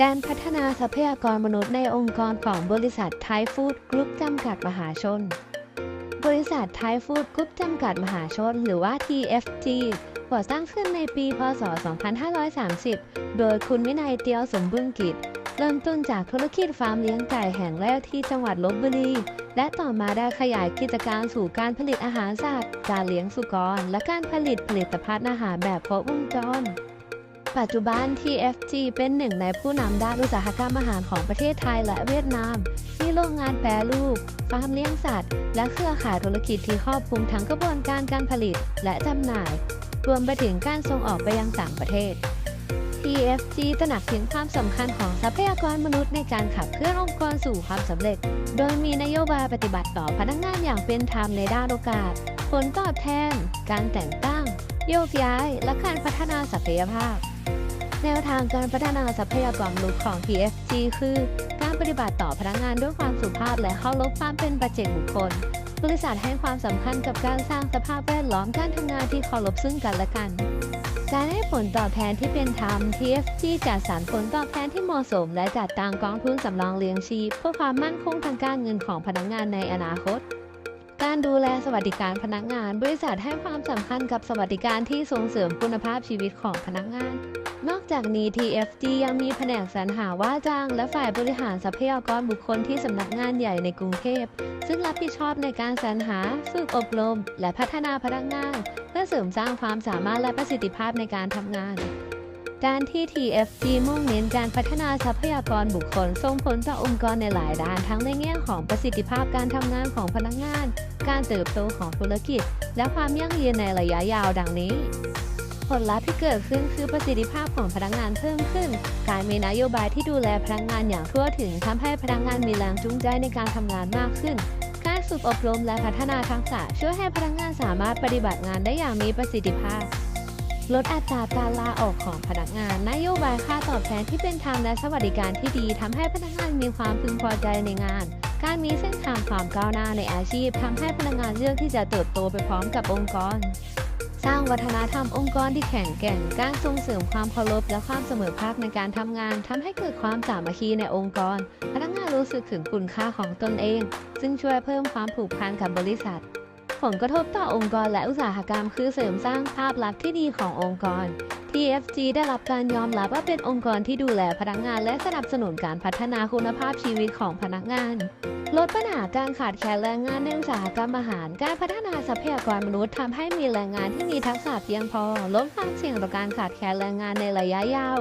การพัฒนาทรัพยากรมนุษย์ในองค์กรของบริษัทไทฟู้ดกรุ๊ปจำกัดมหาชน บริษัทไทฟู้ดกรุ๊ปจำกัดมหาชน หรือว่า TFG ก่อตั้งขึ้นในปี พศ 2530 โดยคุณวินัยเตียวสมบูรณ์กิจ เริ่มต้นจากธุรกิจฟาร์มเลี้ยงไก่แห่งแรกที่จังหวัดลบบุรี และต่อมาได้ขยายกิจการสู่การผลิตอาหารสัตว์ การเลี้ยงสุกร และการผลิตผลิตภัณฑ์อาหารแบบครบวงจร ปัจจุบัน TFG เป็นหนึ่งในผู้นำด้านอุตสาหกรรมอาหารของประเทศไทยและเวียดนาม มีโรงงานแปรรูป ฟาร์มเลี้ยงสัตว์ และเครือข่ายธุรกิจที่ครอบคลุมทั้งกระบวนการการผลิตและจำหน่าย รวมไปถึงการส่งออกไปยังต่างประเทศ TFG ตระหนักถึงความสำคัญของทรัพยากรมนุษย์ในการขับเคลื่อนองค์กรสู่ความสำเร็จ โดยมีนโยบายปฏิบัติต่อพนักงานอย่างเป็นธรรมในด้านโอกาส ผลตอบแทน การแต่งตั้ง โยกย้าย และการพัฒนาศักยภาพ แนวทางการพัฒนาทรัพยากรมนุษย์ของ TFG คือ การปฏิบัติต่อพนักงานด้วยความสุภาพและเคารพความเป็นปัจเจกบุคคล บริษัทให้ความสำคัญกับการสร้างสภาพแวดล้อมการทำงานที่เคารพซึ่งกันและกัน การให้ผลตอบแทนที่เป็นธรรม TFG จัดสรรผลตอบแทนที่เหมาะสม และจัดตั้งกองทุนสำรองเลี้ยงชีพเพื่อความมั่นคงทางการเงินของพนักงานในอนาคต การดูแลสวัสดิการพนักงาน บริษัทให้ความสำคัญกับสวัสดิการที่ส่งเสริมคุณภาพชีวิตของพนักงาน นอกจากนี้ TFG ยังมีแผนกสรรหาว่าจ้างและฝ่ายบริหารทรัพยากรบุคคลที่สำนักงานใหญ่ในกรุงเทพ ซึ่งรับผิดชอบในการสรรหา ฝึกอบรม และพัฒนาพนักงาน เพื่อเสริมสร้างความสามารถและประสิทธิภาพในการทำงาน การที่ TFG มุ่งเน้นการพัฒนาทรัพยากรบุคคลส่งผลต่อองค์กรในหลายด้านทั้งในแง่ของประสิทธิภาพการทำงานของพนักงาน การเติบโตของธุรกิจ และความยั่งยืนในระยะยาวดังนี้ ผลลัพธ์ที่เกิดขึ้นคือประสิทธิภาพของพนักงานเพิ่มขึ้น การมีนโยบายที่ดูแลพนักงานอย่างทั่วถึงทำให้พนักงานมีแรงจูงใจในการทำงานมากขึ้นการฝึกอบรมและพัฒนาทักษะช่วยให้พนักงานสามารถปฏิบัติงานได้อย่างมีประสิทธิภาพ ลดอัตราการลาออกของพนักงาน นโยบายค่าตอบแทนที่เป็นธรรมและสวัสดิการที่ดีทำให้พนักงานมีความพึงพอใจในงาน การมีเส้นทางความก้าวหน้าในอาชีพทำให้พนักงานเลือกที่จะเติบโตไปพร้อมกับองค์กร สร้างวัฒนธรรมองค์กรที่แข็งแกร่ง การส่งเสริมความเคารพและความเสมอภาคในการทำงานทำให้เกิดความสามัคคีในองค์กร พนักงานรู้สึกถึงคุณค่าของตนเอง ซึ่งช่วยเพิ่มความผูกพันกับบริษัท ผลกระทบต่อองค์กรและอุตสาหกรรมคือเสริมสร้างภาพลักษณ์ที่ดีขององค์กร TFG ได้รับการยอมรับว่าเป็นองค์กรที่ดูแลพนักงาน และสนับสนุนการพัฒนาคุณภาพชีวิตของพนักงาน ลดปัญหาการขาดแคลนแรงงานในอุตสาหกรรมอาหาร การพัฒนาทรัพยากรมนุษย์ทำให้มีแรงงานที่มีทักษะเพียงพอ ลดความเสี่ยงต่อการขาดแคลนแรงงานในระยะยาว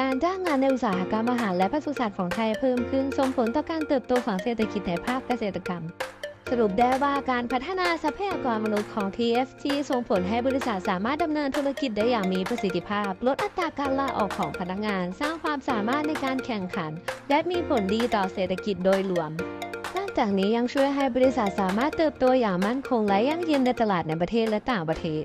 การจ้างงานในอุตสาหกรรมอาหารและปศุสัตว์ของไทยเพิ่มขึ้นส่งผลต่อการเติบโตของเศรษฐกิจในภาคเกษตรกรรม สรุปได้ว่าการพัฒนาทรัพยากรมนุษย์ของ TFT ส่งผลให้บริษัทสามารถดำเนินธุรกิจได้อย่างมีประสิทธิภาพ ลดอัตราการลาออกของพนักงาน สร้างความสามารถในการแข่งขัน และมีผลดีต่อเศรษฐกิจโดยรวมนอกจากนี้ยังช่วยให้บริษัทสามารถเติบโตอย่างมั่นคงและยั่งยืนในตลาดในประเทศและต่างประเทศ